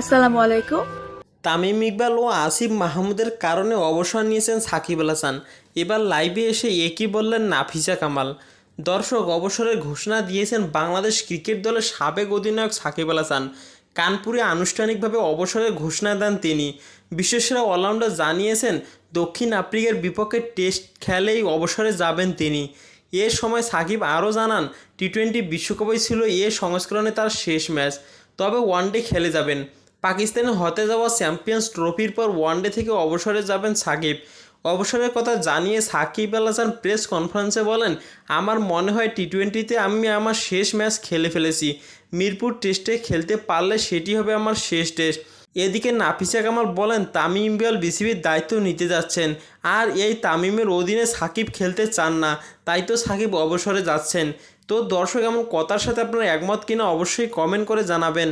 আসসালামু আলাইকুম। তামিম ইকবাল ও আসিফ মাহমুদের কারণে অবসর নিয়েছেন সাকিব আল হাসান। এবার লাইভে এসে একই বললেন নাফিসা কামাল। দর্শক, অবসরের ঘোষণা দিয়েছেন বাংলাদেশ ক্রিকেট দলের সাবেক অধিনায়ক সাকিব আল হাসান। কানপুরে আনুষ্ঠানিকভাবে অবসরের ঘোষণা দেন তিনি। বিশ্বসেরা অলরাউন্ডার জানিয়েছেন, দক্ষিণ আফ্রিকার বিপক্ষে টেস্ট খেলেই অবসরে যাবেন তিনি। এ সময় সাকিব আরও জানান টি টোয়েন্টি বিশ্বকাপই ছিল এ সংস্করণে তার শেষ ম্যাচ, তবে ওয়ানডে খেলে যাবেন। পাকিস্তানে হতে যাওয়া চ্যাম্পিয়ন্স ট্রফির পর ওয়ানডে থেকে অবসরে যাবেন সাকিব। অবসরের কথা জানিয়ে সাকিব আল হাসান প্রেস কনফারেন্সে বলেন, আমার মনে হয় টি টোয়েন্টিতে আমি আমার শেষ ম্যাচ খেলে ফেলেছি। মিরপুর টেস্টে খেলতে পারলে সেটি হবে আমার শেষ টেস্ট। এদিকে নাফিসা কামাল বলেন, তামিম ইকবাল বিসিবির দায়িত্ব নিতে যাচ্ছেন, আর এই তামিমের অধীনে সাকিব খেলতে চান না, তাই তো সাকিব অবসরে যাচ্ছেন। তো দর্শক এমন কথার সাথে আপনারা একমত কিনা অবশ্যই কমেন্ট করে জানাবেন।